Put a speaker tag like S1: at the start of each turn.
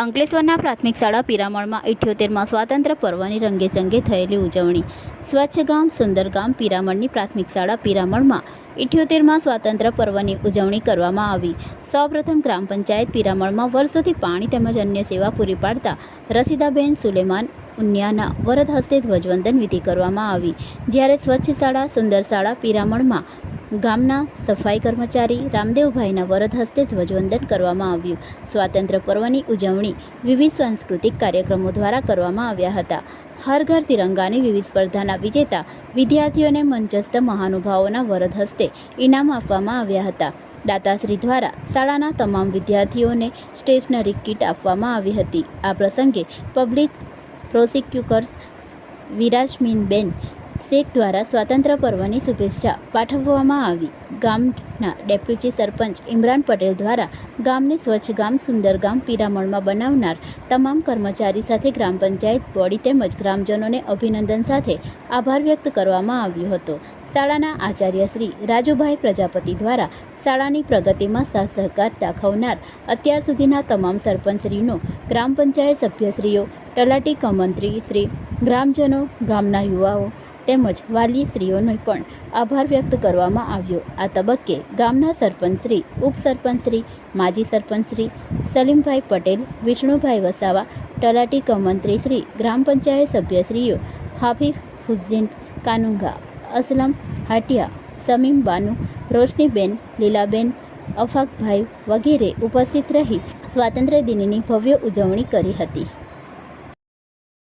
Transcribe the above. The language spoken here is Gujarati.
S1: અંકલેશ્વરના પ્રાથમિક શાળા પિરામણમાં ઇઠ્યોતેરમાં સ્વાતંત્ર્ય પર્વની રંગેચંગે થયેલી ઉજવણી. સ્વચ્છ ગામ, સુંદર ગામ પિરામણની પ્રાથમિક શાળા પિરામણમાં ઇઠ્યોતેરમાં સ્વાતંત્ર્ય પર્વની ઉજવણી કરવામાં આવી. સૌપ્રથમ ગ્રામ પંચાયત પિરામણમાં વર્ષોથી પાણી તેમજ અન્ય સેવા પૂરી પાડતા રસીદાબેન સુલેમાન ઉન્યાના વરદ હસ્તે ધ્વજવંદન વિધિ કરવામાં આવી. જ્યારે સ્વચ્છ શાળા, સુંદર શાળા પિરામણમાં ગામના સફાઈ કર્મચારી રામદેવભાઈના વરદ હસ્તે ધ્વજવંદન કરવામાં આવ્યું. સ્વાતંત્ર્ય પર્વની ઉજવણી વિવિધ સાંસ્કૃતિક કાર્યક્રમો દ્વારા કરવામાં આવ્યા હતા. હર ઘર તિરંગાની વિવિધ સ્પર્ધાના વિજેતા વિદ્યાર્થીઓને મંચસ્થ મહાનુભાવોના વરદ હસ્તે ઇનામ આપવામાં આવ્યા હતા. દાતાશ્રી દ્વારા શાળાના તમામ વિદ્યાર્થીઓને સ્ટેશનરી કીટ આપવામાં આવી હતી. આ પ્રસંગે પબ્લિક પ્રોસિક્યુકર્સ વિરાજમીનબેન શેખ દ્વારા સ્વાતંત્ર્ય પર્વની શુભેચ્છા પાઠવવામાં આવી. ગામના ડેપ્યુટી સરપંચ ઇમરાન પટેલ દ્વારા ગામને સ્વચ્છ ગામ, સુંદર ગામ, પિરામણમાં બનાવનાર તમામ કર્મચારી સાથે ગ્રામ પંચાયત બોડી તેમજ ગ્રામજનોને અભિનંદન સાથે આભાર વ્યક્ત કરવામાં આવ્યો હતો. શાળાના આચાર્ય શ્રી રાજુભાઈ પ્રજાપતિ દ્વારા શાળાની પ્રગતિમાં સાથ સહકાર દાખવનાર અત્યાર સુધીના તમામ સરપંચશ્રીનો ગ્રામ પંચાયત સભ્યશ્રીઓ, તલાટી કમંત્રી શ્રી, ગ્રામજનો, ગામના યુવાઓ તેમજ વાલીશ્રીઓનો પણ આભાર વ્યક્ત કરવામાં આવ્યો. આ તબક્કે ગામના સરપંચશ્રી ઉપસરપંચશ્રી માજી સરપંચશ્રી સલીમભાઈ પટેલ, વિષ્ણુભાઈ વસાવા, તલાટી કમંત્રી શ્રી, ગ્રામ પંચાયત સભ્યશ્રીઓ હાફિફ હુસેન કાનુંગા, અસલમ હાટિયા, સમીમ બાનુ, રોશનીબેન, લીલાબેન, અફાકભાઈ વગેરે ઉપસ્થિત રહી સ્વાતંત્ર્ય દિનની ભવ્ય ઉજવણી કરી હતી.